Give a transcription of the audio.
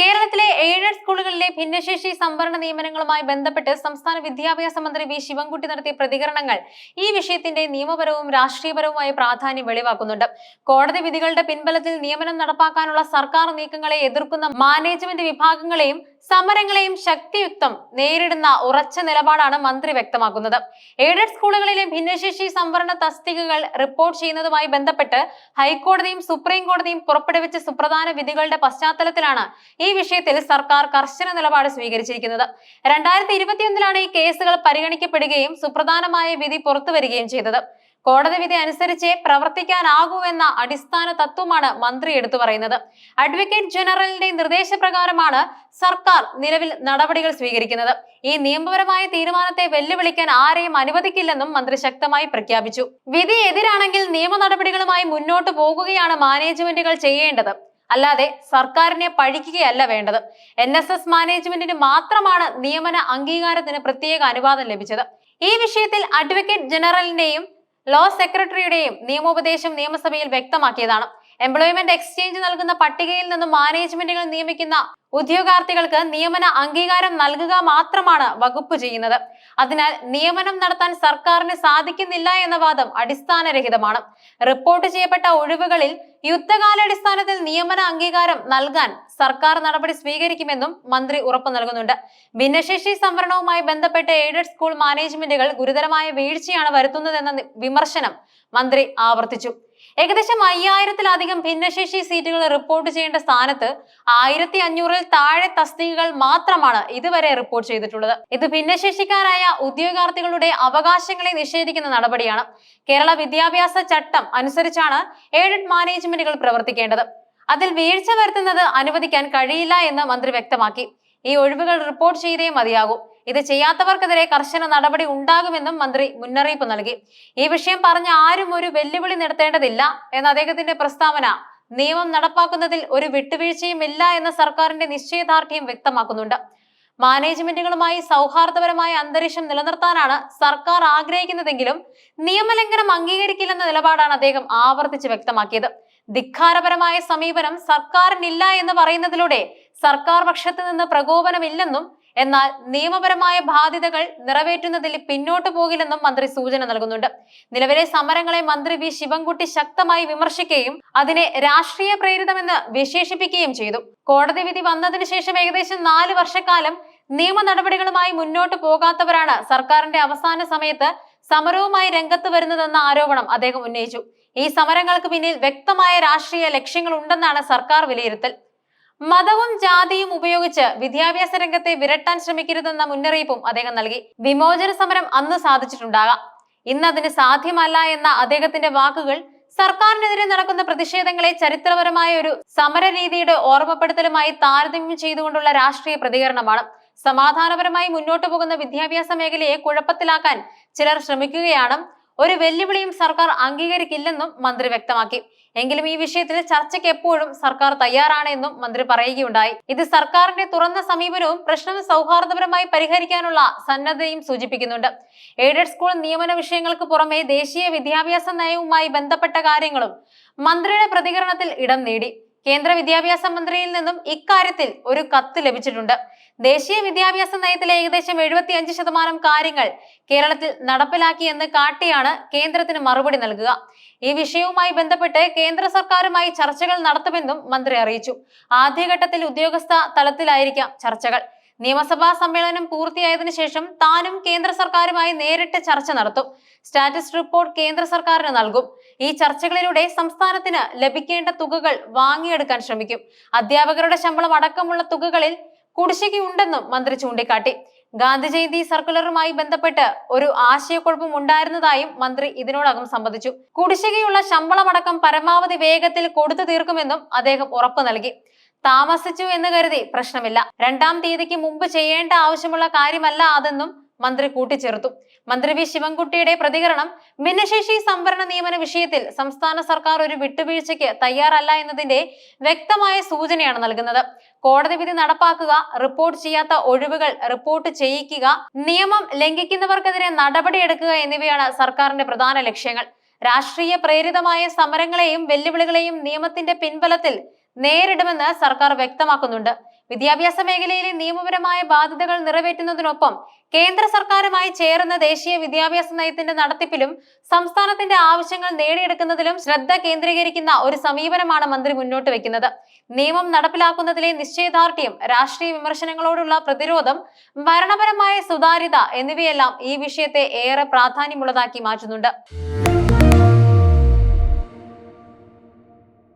കേരളത്തിലെ എയ്ഡഡ് സ്കൂളുകളിലെ ഭിന്നശേഷി സംവരണ നിയമനങ്ങളുമായി ബന്ധപ്പെട്ട് സംസ്ഥാന വിദ്യാഭ്യാസ മന്ത്രി വി ശിവൻകുട്ടി നടത്തിയ പ്രതികരണങ്ങൾ ഈ വിഷയത്തിന്റെ നിയമപരവും രാഷ്ട്രീയപരവുമായ പ്രാധാന്യം വെളിവാക്കുന്നുണ്ട്. കോടതി വിധികളുടെ പിൻബലത്തിൽ നിയമനം നടപ്പാക്കാനുള്ള സർക്കാർ നീക്കങ്ങളെ എതിർക്കുന്ന മാനേജ്മെന്റ് വിഭാഗങ്ങളെയും സമരങ്ങളെയും ശക്തിയുക്തം നേരിടുന്ന ഉറച്ച നിലപാടാണ് മന്ത്രി വ്യക്തമാക്കുന്നത്. എയ്ഡഡ് സ്കൂളുകളിലെ ഭിന്നശേഷി സംവരണ തസ്തികകൾ റിപ്പോർട്ട് ചെയ്യുന്നതുമായി ബന്ധപ്പെട്ട് ഹൈക്കോടതിയും സുപ്രീം കോടതിയും പുറപ്പെടുവിച്ച സുപ്രധാന വിധികളുടെ പശ്ചാത്തലത്തിലാണ് ഈ വിഷയത്തിൽ സർക്കാർ കർശന നിലപാട് സ്വീകരിച്ചിരിക്കുന്നത്. രണ്ടായിരത്തി ഇരുപത്തിയൊന്നിലാണ് ഈ കേസുകൾ പരിഗണിക്കപ്പെടുകയും സുപ്രധാനമായ വിധി പുറത്തുവരികയും ചെയ്തത്. കോടതി വിധി അനുസരിച്ചേ പ്രവർത്തിക്കാനാകൂ എന്ന അടിസ്ഥാന തത്വമാണ് മന്ത്രി എടുത്തു പറയുന്നത്. അഡ്വക്കേറ്റ് ജനറലിന്റെ നിർദ്ദേശപ്രകാരമാണ് സർക്കാർ നിലവിൽ നടപടികൾ സ്വീകരിക്കുന്നത്. ഈ നിയമപരമായ തീരുമാനത്തെ വെല്ലുവിളിക്കാൻ ആരെയും അനുവദിക്കില്ലെന്നും മന്ത്രി ശക്തമായി പ്രഖ്യാപിച്ചു. വിധി എതിരാണെങ്കിൽ നിയമ നടപടികളുമായി മുന്നോട്ട് പോകുകയാണ് മാനേജ്മെന്റുകൾ ചെയ്യേണ്ടത്. അല്ലാതെ സർക്കാരിനെ പഴിക്കുകയല്ല വേണ്ടത്. എൻ എസ് എസ് മാനേജ്മെന്റിന് മാത്രമാണ് നിയമന അംഗീകാരത്തിന് പ്രത്യേക അനുവാദം ലഭിച്ചത്. ഈ വിഷയത്തിൽ അഡ്വക്കേറ്റ് ജനറലിന്റെയും ലോ സെക്രട്ടറിയുടെയും നിയമോപദേശം നിയമസഭയിൽ വ്യക്തമാക്കിയതാണ്. എംപ്ലോയ്മെന്റ് എക്സ്ചേഞ്ച് നൽകുന്ന പട്ടികയിൽ നിന്ന് മാനേജ്മെന്റുകൾ നിയമിക്കുന്ന ഉദ്യോഗാർത്ഥികൾക്ക് നിയമന അംഗീകാരം നൽകുക മാത്രമാണ് വകുപ്പ് ചെയ്യുന്നത്. അതിനാൽ നിയമനം നടത്താൻ സർക്കാരിന് സാധിക്കുന്നില്ല എന്ന വാദം അടിസ്ഥാനരഹിതമാണ്. റിപ്പോർട്ട് ചെയ്യപ്പെട്ട ഒഴിവുകളിൽ യുദ്ധകാലാടിസ്ഥാനത്തിൽ നിയമന അംഗീകാരം നൽകാൻ സർക്കാർ നടപടി സ്വീകരിക്കുമെന്നും മന്ത്രി ഉറപ്പു നൽകുന്നുണ്ട്. ഭിന്നശേഷി സംവരണവുമായി ബന്ധപ്പെട്ട് എയ്ഡഡ് സ്കൂൾ മാനേജ്മെന്റുകൾ ഗുരുതരമായ വീഴ്ചയാണ് വരുത്തുന്നതെന്ന വിമർശനം മന്ത്രി ആവർത്തിച്ചു. ഏകദേശം അയ്യായിരത്തിലധികം ഭിന്നശേഷി സീറ്റുകൾ റിപ്പോർട്ട് ചെയ്യേണ്ട സ്ഥാനത്ത് ആയിരത്തി അഞ്ഞൂറിൽ താഴെ തസ്തികകൾ മാത്രമാണ് ഇതുവരെ റിപ്പോർട്ട് ചെയ്തിട്ടുള്ളത്. ഇത് ഭിന്നശേഷിക്കാരായ ഉദ്യോഗാർത്ഥികളുടെ അവകാശങ്ങളെ നിഷേധിക്കുന്ന നടപടിയാണ്. കേരള വിദ്യാഭ്യാസ ചട്ടം അനുസരിച്ചാണ് എയ്ഡഡ് മാനേജ്മെന്റുകൾ പ്രവർത്തിക്കേണ്ടത്. അതിൽ വീഴ്ച വരുത്തുന്നത് അനുവദിക്കാൻ കഴിയില്ല എന്ന് മന്ത്രി വ്യക്തമാക്കി. ഈ ഒഴിവുകൾ റിപ്പോർട്ട് ചെയ്തേ മതിയാകൂ. ഇത് ചെയ്യാത്തവർക്കെതിരെ കർശന നടപടി ഉണ്ടാകുമെന്നും മന്ത്രി മുന്നറിയിപ്പ് നൽകി. ഈ വിഷയം പറഞ്ഞ ആരും ഒരു വെല്ലുവിളി നടത്തേണ്ടതില്ല എന്ന അദ്ദേഹത്തിന്റെ പ്രസ്താവന നിയമം നടപ്പാക്കുന്നതിൽ ഒരു വിട്ടുവീഴ്ചയും ഇല്ല എന്ന സർക്കാരിന്റെ നിശ്ചയദാർഢ്യം വ്യക്തമാക്കുന്നുണ്ട്. മാനേജ്മെന്റുകളുമായി സൗഹാർദ്ദപരമായ അന്തരീക്ഷം നിലനിർത്താനാണ് സർക്കാർ ആഗ്രഹിക്കുന്നതെങ്കിലും നിയമലംഘനം അംഗീകരിക്കില്ലെന്ന നിലപാടാണ് അദ്ദേഹം ആവർത്തിച്ച് വ്യക്തമാക്കിയത്. ധിക്കാരപരമായ സമീപനം സർക്കാരിനില്ല എന്ന് പറയുന്നതിലൂടെ സർക്കാർ പക്ഷത്ത് നിന്ന് പ്രകോപനമില്ലെന്നും എന്നാൽ നിയമപരമായ ബാധ്യതകൾ നിറവേറ്റുന്നതിൽ പിന്നോട്ടു പോകില്ലെന്നും മന്ത്രി സൂചന നൽകുന്നുണ്ട്. നിലവിലെ സമരങ്ങളെ മന്ത്രി വി. ശിവൻകുട്ടി ശക്തമായി വിമർശിക്കുകയും അതിനെ രാഷ്ട്രീയ പ്രേരിതമെന്ന് വിശേഷിപ്പിക്കുകയും ചെയ്തു. കോടതി വിധി വന്നതിന് ശേഷം ഏകദേശം നാല് വർഷക്കാലം നിയമ നടപടികളുമായി മുന്നോട്ട് പോകാത്തവരാണ് സർക്കാരിന്റെ അവസാന സമയത്ത് സമരവുമായി രംഗത്ത് വരുന്നതെന്ന ആരോപണം അദ്ദേഹം ഉന്നയിച്ചു. ഈ സമരങ്ങൾക്ക് പിന്നിൽ വ്യക്തമായ രാഷ്ട്രീയ ലക്ഷ്യങ്ങൾ ഉണ്ടെന്നാണ് സർക്കാർ വിലയിരുത്തൽ. മതവും ജാതിയും ഉപയോഗിച്ച് വിദ്യാഭ്യാസ രംഗത്തെ വിരട്ടാൻ ശ്രമിക്കരുതെന്ന മുന്നറിയിപ്പും അദ്ദേഹം നൽകി. വിമോചന സമരം അന്ന് സാധിച്ചിട്ടുണ്ടാകാം. ഇന്ന് അതിന് സാധ്യമല്ല എന്ന അദ്ദേഹത്തിന്റെ വാക്കുകൾ സർക്കാരിനെതിരെ നടക്കുന്ന പ്രതിഷേധങ്ങളെ ചരിത്രപരമായ ഒരു സമര രീതിയുടെ ഓർമ്മപ്പെടുത്തലുമായി താരതമ്യം ചെയ്തുകൊണ്ടുള്ള രാഷ്ട്രീയ പ്രതികരണമാണ്. സമാധാനപരമായി മുന്നോട്ടു പോകുന്ന വിദ്യാഭ്യാസ മേഖലയെ കുഴപ്പത്തിലാക്കാൻ ചിലർ ശ്രമിക്കുകയാണ്. ഒരു വെല്ലുവിളിയും സർക്കാർ അംഗീകരിക്കില്ലെന്നും മന്ത്രി വ്യക്തമാക്കി. എങ്കിലും ഈ വിഷയത്തിൽ ചർച്ചയ്ക്ക് എപ്പോഴും സർക്കാർ തയ്യാറാണ് എന്നും മന്ത്രി പറയുകയുണ്ടായി. ഇത് സർക്കാരിന്റെ തുറന്ന സമീപനവും പ്രശ്നം സൗഹാർദ്ദപരമായി പരിഹരിക്കാനുള്ള സന്നദ്ധയും സൂചിപ്പിക്കുന്നുണ്ട്. എയ്ഡഡ് സ്കൂൾ നിയമന വിഷയങ്ങൾക്ക് പുറമെ ദേശീയ വിദ്യാഭ്യാസ നയവുമായി ബന്ധപ്പെട്ട കാര്യങ്ങളും മന്ത്രിയുടെ പ്രതികരണത്തിൽ ഇടം നേടി. കേന്ദ്ര വിദ്യാഭ്യാസ മന്ത്രിയിൽ നിന്നും ഇക്കാര്യത്തിൽ ഒരു കത്ത് ലഭിച്ചിട്ടുണ്ട്. ദേശീയ വിദ്യാഭ്യാസ നയത്തിലെ ഏകദേശം എഴുപത്തി അഞ്ച് ശതമാനം കാര്യങ്ങൾ കേരളത്തിൽ നടപ്പിലാക്കിയെന്ന് കാട്ടിയാണ് കേന്ദ്രത്തിന് മറുപടി നൽകുക. ഈ വിഷയവുമായി ബന്ധപ്പെട്ട് കേന്ദ്ര സർക്കാരുമായി ചർച്ചകൾ നടത്തുമെന്നും മന്ത്രി അറിയിച്ചു. ആദ്യഘട്ടത്തിൽ ഉദ്യോഗസ്ഥ തലത്തിലായിരിക്കാം ചർച്ചകൾ. നിയമസഭാ സമ്മേളനം പൂർത്തിയായതിനു ശേഷം താനും കേന്ദ്ര സർക്കാരുമായി നേരിട്ട് ചർച്ച നടത്തും. സ്റ്റാറ്റസ് റിപ്പോർട്ട് കേന്ദ്ര സർക്കാരിന് നൽകും. ഈ ചർച്ചകളിലൂടെ സംസ്ഥാനത്തിന് ലഭിക്കേണ്ട തുകകൾ വാങ്ങിയെടുക്കാൻ ശ്രമിക്കും. അധ്യാപകരുടെ ശമ്പളം അടക്കമുള്ള തുകകളിൽ കുടിശ്ശികയുണ്ടെന്നും മന്ത്രി ചൂണ്ടിക്കാട്ടി. ഗാന്ധി ജയന്തി സർക്കുലറുമായി ബന്ധപ്പെട്ട് ഒരു ആശയക്കുഴപ്പം ഉണ്ടായിരുന്നതായും മന്ത്രി ഇതിനോടകം സംബന്ധിച്ചു. കുടിശ്ശികയുള്ള ശമ്പളമടക്കം പരമാവധി വേഗത്തിൽ കൊടുത്തു തീർക്കുമെന്നും അദ്ദേഹം ഉറപ്പു നൽകി. താമസിച്ചു എന്ന് കരുതി പ്രശ്നമില്ല. രണ്ടാം തീയതിക്ക് മുമ്പ് ചെയ്യേണ്ട ആവശ്യമുള്ള കാര്യമല്ല അതെന്നും മന്ത്രി കൂട്ടിച്ചേർത്തു. മന്ത്രി വി ശിവൻകുട്ടിയുടെ പ്രതികരണം ഭിന്നശേഷി സംവരണ നിയമന വിഷയത്തിൽ സംസ്ഥാന സർക്കാർ ഒരു വിട്ടുവീഴ്ചയ്ക്ക് തയ്യാറല്ല എന്നതിന്റെ വ്യക്തമായ സൂചനയാണ് നൽകുന്നത്. കോടതി വിധി നടപ്പാക്കുക റിപ്പോർട്ട് ചെയ്യാത്ത ഒഴിവുകൾ റിപ്പോർട്ട് ചെയ്യിക്കുക നിയമം ലംഘിക്കുന്നവർക്കെതിരെ നടപടിയെടുക്കുക എന്നിവയാണ് സർക്കാരിന്റെ പ്രധാന ലക്ഷ്യങ്ങൾ. രാഷ്ട്രീയ പ്രേരിതമായ സമരങ്ങളെയും വെല്ലുവിളികളെയും നിയമത്തിന്റെ പിൻബലത്തിൽ നേരിടുമെന്ന് സർക്കാർ വ്യക്തമാക്കുന്നുണ്ട്. വിദ്യാഭ്യാസ മേഖലയിലെ നിയമപരമായ ബാധ്യതകൾ നിറവേറ്റുന്നതിനൊപ്പം കേന്ദ്ര സർക്കാരുമായി ചേർന്ന ദേശീയ വിദ്യാഭ്യാസ നയത്തിന്റെ നടത്തിപ്പിലും സംസ്ഥാനത്തിന്റെ ആവശ്യങ്ങൾ നേടിയെടുക്കുന്നതിലും ശ്രദ്ധ കേന്ദ്രീകരിക്കുന്ന ഒരു സമീപനമാണ് മന്ത്രി മുന്നോട്ട് വെക്കുന്നത്. നിയമം നടപ്പിലാക്കുന്നതിലെ നിശ്ചയദാർഢ്യം രാഷ്ട്രീയ വിമർശനങ്ങളോടുള്ള പ്രതിരോധം ഭരണപരമായ സുതാര്യത എന്നിവയെല്ലാം ഈ വിഷയത്തെ ഏറെ പ്രാധാന്യമുള്ളതാക്കി മാറ്റുന്നുണ്ട്.